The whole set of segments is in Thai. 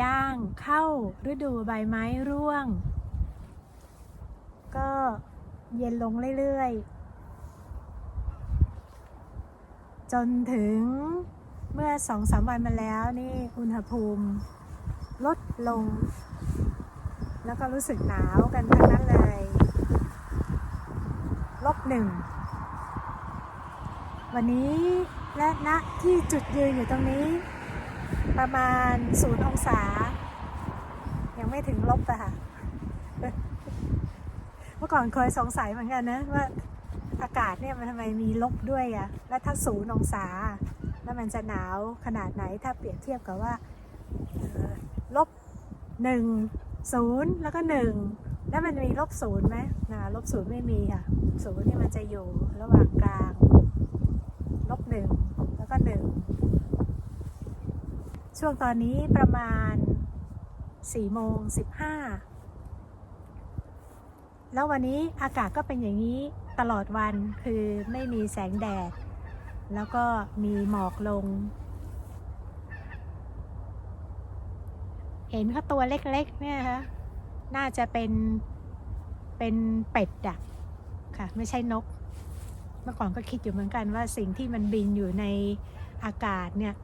ย่างเข้าฤดูใบไม้ร่วง ก็เย็นลงเรื่อยๆ จนถึงเมื่อสองสามวันมาแล้วนี่อุณหภูมิลดลง แล้วก็รู้สึกหนาวกันทั้งนั้นเลยลบหนึ่งวันนี้และณที่จุดยืนอยู่ตรงนี้ ประมาณศูนย์องศา ยังไม่ถึงลบอะค่ะ เมื่อก่อนเคยสงสัยเหมือนกันนะว่าอากาศเนี่ยมันทำไมมีลบด้วยอะแล้วถ้าศูนย์องศา แล้วมันจะหนาวขนาดไหนถ้าเปรียบเทียบกับว่าเอ่อลบหนึ่งศูนย์แล้วก็หนึ่งแล้วมันมีลบศูนย์ไหมนะลบศูนย์ไม่มีค่ะศูนย์นี่มันจะอยู่ระหว่างกลาง ลบหนึ่งแล้วก็หนึ่ง ช่วงตอนนี้ประมาณ4โมง15 แล้ววันนี้อากาศก็เป็นอย่างนี้ตลอดวันคือไม่มีแสงแดด แล้วก็มีหมอกลง เห็นเขาตัวเล็กๆเนี่ยคะน่าจะเป็นเป็นเป็ดอะค่ะ ไม่ใช่นก เมื่อก่อนก็คิดอยู่เหมือนกันว่าสิ่งที่มันบินอยู่ในอากาศเนี่ย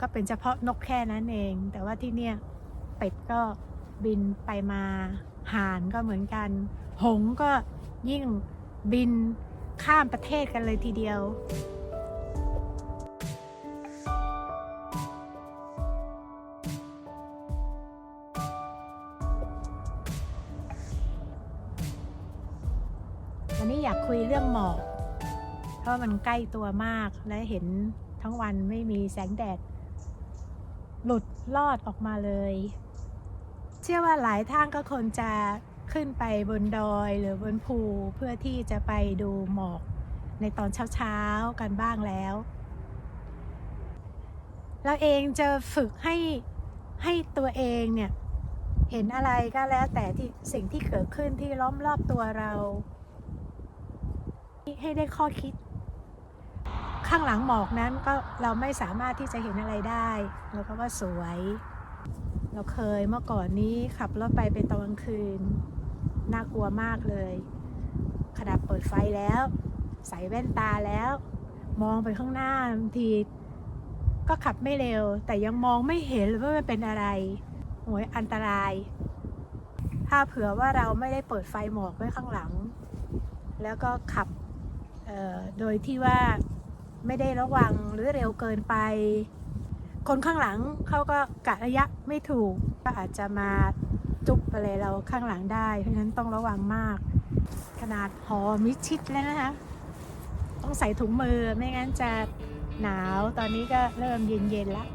ก็เป็นเฉพาะนกแค่นั้นเอง แต่ว่าที่เนี่ยเป็ดก็บินไปมาห่านก็เหมือนกัน หงก็ยิ่งบินข้ามประเทศกันเลยทีเดียววันนี้อยากคุยเรื่องหมอก เพราะมันใกล้ตัวมากและเห็นทั้งวันไม่มีแสงแดด หลุดลอดออกมาเลย เชื่อว่าหลายท่านก็คงจะขึ้นไปบนดอยหรือบนภูเพื่อที่จะไปดูหมอกในตอนเช้าๆกันบ้างแล้ว เราเองจะฝึกให้ให้ตัวเองเนี่ยเห็นอะไรก็แล้วแต่ที่สิ่งที่เกิดขึ้นที่ล้อมรอบตัวเรา ให้ได้ข้อคิด ข้างหลังหมอกนั้นก็เราไม่สามารถที่จะเห็นอะไรได้เราก็ว่าสวย เราเคยเมื่อก่อนนี้ขับรถไปเป็นตอนกลางคืน น่ากลัวมากเลยขนาดเปิดไฟแล้ว ใส่แว่นตาแล้ว มองไปข้างหน้าบางที ก็ขับไม่เร็ว แต่ยังมองไม่เห็นเลยว่ามันเป็นอะไรโหยอันตราย ถ้าเผื่อว่าเราไม่ได้เปิดไฟหมอกไว้ข้างหลัง แล้วก็ขับโดยที่ว่า ไม่ได้ระวังหรือเร็วเกินไป คนข้างหลังเขาก็กะระยะไม่ถูก ก็อาจจะมาจุบอะไรเราข้างหลังได้ เพราะฉะนั้นต้องระวังมาก ขนาดหอมิชิดแล้วนะคะ ต้องใส่ถุงมือไม่งั้นจะหนาวตอนนี้ก็เริ่มเย็นๆแล้ว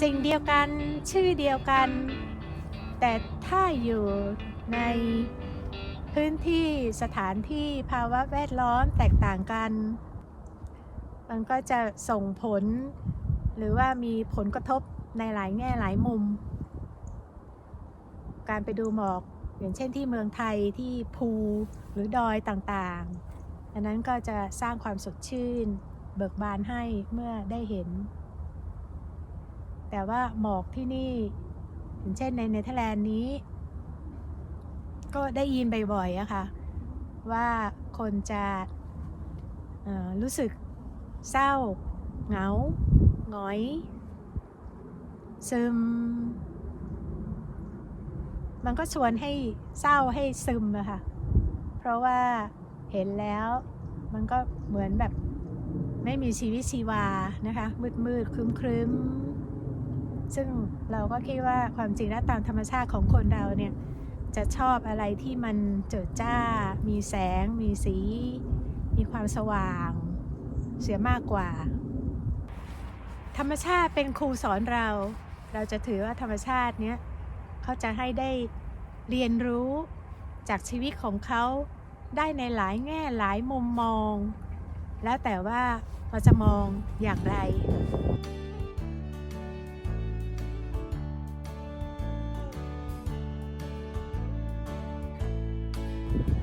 สิ่งเดียวกันชื่อเดียวกัน แต่ถ้าอยู่ใน พื้นที่สถานที่ภาวะแวดล้อมแตกต่างกัน มันก็จะส่งผล หรือว่ามีผลกระทบในหลายแง่หลายมุม การไปดูหมอกอย่างเช่นที่เมืองไทยที่ภูหรือดอยต่างๆ อันนั้นก็จะสร้างความสดชื่น เบิกบานให้เมื่อได้เห็น แต่ว่าหมอกที่นี่อย่างเช่นในเนเธอร์แลนด์นี้ ก็ได้ยินบ่อยๆอะค่ะ ว่าคนจะรู้สึกเศร้า เหงาหงอย ซึม มันก็ชวนให้เศร้าให้ซึมอะค่ะ เพราะว่าเห็นแล้วมันก็เหมือนแบบไม่มีชีวิตชีวานะคะ มืดมืดครึ้มครึ้มๆซึ่งเราก็คิดว่าความจริงแล้วตามธรรมชาติของคนเราเนี่ย จะชอบอะไรที่มันเจิดจ้า มีแสง มีสี มีความสว่าง เสียมากกว่า ธรรมชาติเป็นครูสอนเรา เราจะถือว่าธรรมชาติเนี้ยเขาจะให้ได้เรียนรู้จากชีวิตของเขาได้ในหลายแง่หลายมุมมอง แล้วแต่ว่าเราจะมองอย่างไร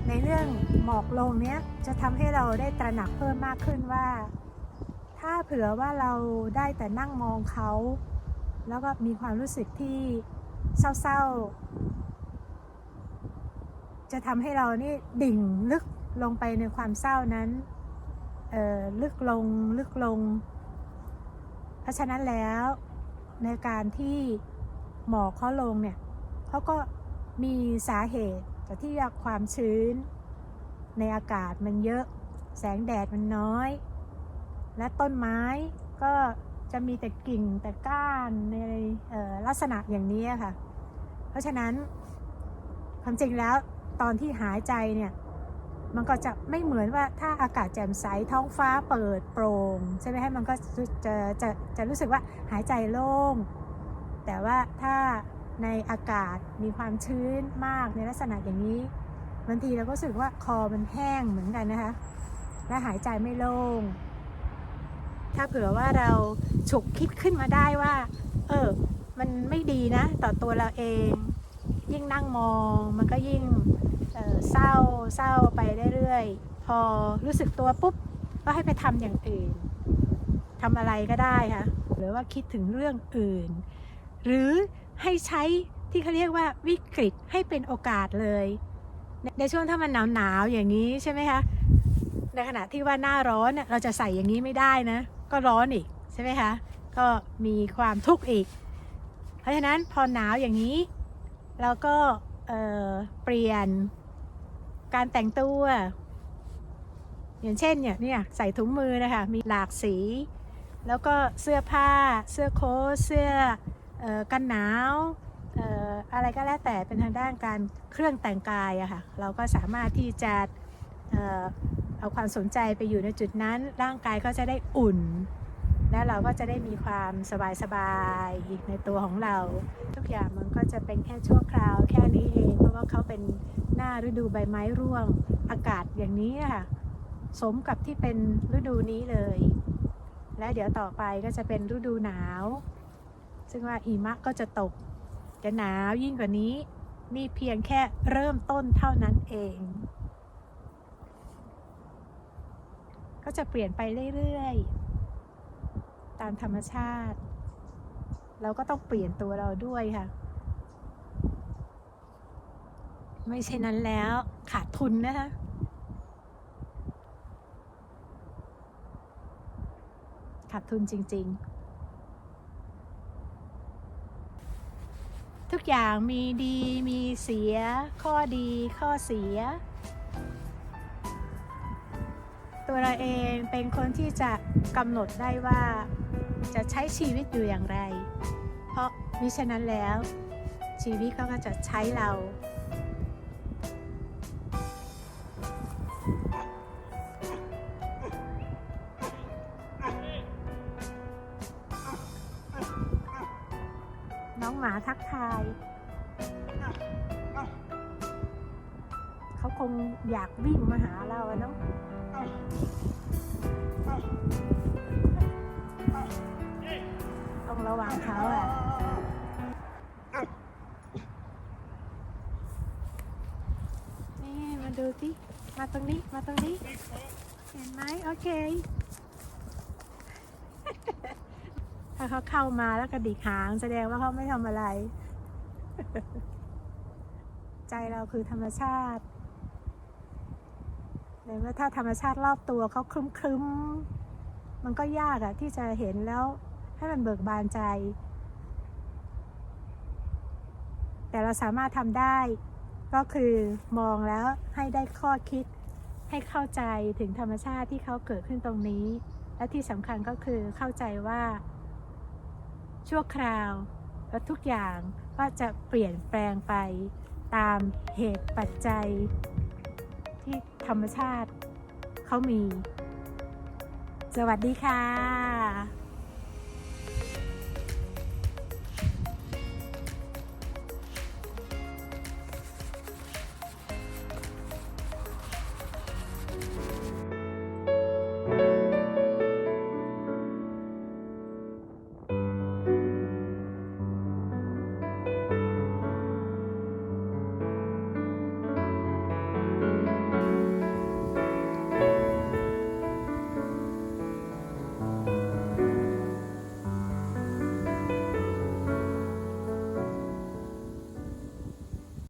ในเรื่องหมอกลงเนี้ยจะทำให้เราได้ตระหนักเพิ่มมากขึ้นว่า ถ้าเผื่อว่าเราได้แต่นั่งมองเขา แล้วก็มีความรู้สึกที่เศร้าๆ จะทำให้เรานี่ดิ่งลึกลงไปในความเศร้านั้นเอ่อลึกลงลึกลง เพราะฉะนั้นแล้วในการที่หมอกเขาลงเนี่ยเขาก็มีสาเหตุ จากที่ความชื้น ในอากาศมันเยอะ แสงแดดมันน้อย และต้นไม้ก็จะมีแต่กิ่งแต่ก้านในลักษณะอย่างนี้ค่ะ เพราะฉะนั้นความจริงแล้วตอนที่หายใจเนี่ยมันก็จะไม่เหมือนว่าถ้าอากาศแจ่มใสท้องฟ้าเปิดโปร่งใช่ไหมให้มันก็จะจะจะรู้สึกว่าหายใจโล่ง แต่ว่าถ้า ในอากาศมีความชื้นมากในลักษณะอย่างนี้บางทีเราก็รู้สึกว่าคอมันแห้งเหมือนกันนะคะ และหายใจไม่โล่ง ถ้าเผื่อว่าเราฉุกคิดขึ้นมาได้ว่า เออ มันไม่ดีนะ ต่อตัวเราเอง ยิ่งนั่งมองมันก็ยิ่งเเศร้าเศร้าไปเรื่อยๆ พอรู้สึกตัวปุ๊บ ก็ให้ไปทำอย่างอื่นทำอะไรก็ได้ค่ะ หรือว่าคิดถึงเรื่องอื่น หรือ ให้ใช้ที่เขาเรียกว่าวิกฤตให้เป็นโอกาสเลย ในช่วงถ้ามันหนาวๆอย่างนี้ใช่ไหมคะในขณะที่ว่าหน้าร้อนเราจะใส่อย่างนี้ไม่ได้นะ ก็ร้อนอีกใช่ไหมคะก็มีความทุกข์อีก เพราะฉะนั้นพอหนาวอย่างนี้ เราก็เเปลี่ยนการแต่งตัว อย่างเช่นเนี่ยเนี่ยใส่ถุงมือนะคะมีหลากสี แล้วก็เสื้อผ้า เสื้อโค้ทเสื้อ กันหนาวอะไรก็แล้วแต่เป็นทางด้านการเครื่องแต่งกายอะค่ะเราก็สามารถที่จะเอาความสนใจไปอยู่ในจุดนั้น ร่างกายก็จะได้อุ่น และเราก็จะได้มีความสบายๆอีกในตัวของเรา ทุกอย่างมันก็จะเป็นแค่ชั่วคราวแค่นี้เอง เพราะว่าเขาเป็นหน้าฤดูใบไม้ร่วงอากาศอย่างนี้ค่ะสมกับที่เป็นฤดูนี้เลย และเดี๋ยวต่อไปก็จะเป็นฤดูหนาว ซึ่งว่าหิมะก็จะตก จะหนาวยิ่งกว่านี้ นี่เพียงแค่เริ่มต้นเท่านั้นเอง ก็จะเปลี่ยนไปเรื่อยๆ ตามธรรมชาติ เราก็ต้องเปลี่ยนตัวเราด้วยค่ะ ไม่ใช่นั้นแล้วขาดทุนนะคะขาดทุนจริง ๆ ทุกอย่างมีดีมีเสีย ข้อดีข้อเสีย ตัวเราเองเป็นคนที่จะกำหนดได้ว่าจะใช้ชีวิตอยู่อย่างไร เพราะมิฉะนั้นแล้วชีวิตเขาก็จะใช้เรา หมาทักทาย เขาคงอยากวิ่งมาหาเราเนาะต้องระวังเขาอะนี่มาดูสิมาตรงนี้ มาตรงนี้ เห็นไหมโอเค ถ้าเขาเข้ามาแล้วกระดิกหางแสดงว่าเขาไม่ทำอะไร ใจเราคือธรรมชาติเลยว่าถ้าธรรมชาติรอบตัวเขาครึ้มครึ้มๆ มันก็ยากอะที่จะเห็นแล้วให้มันเบิกบานใจ แต่เราสามารถทำได้ ก็คือมองแล้วให้ได้ข้อคิดให้เข้าใจถึงธรรมชาติที่เขาเกิดขึ้นตรงนี้ และที่สำคัญก็คือเข้าใจว่า ชั่วคราวและทุกอย่างก็จะเปลี่ยนแปลงไปตามเหตุปัจจัย ที่ธรรมชาติเขามี สวัสดีค่ะ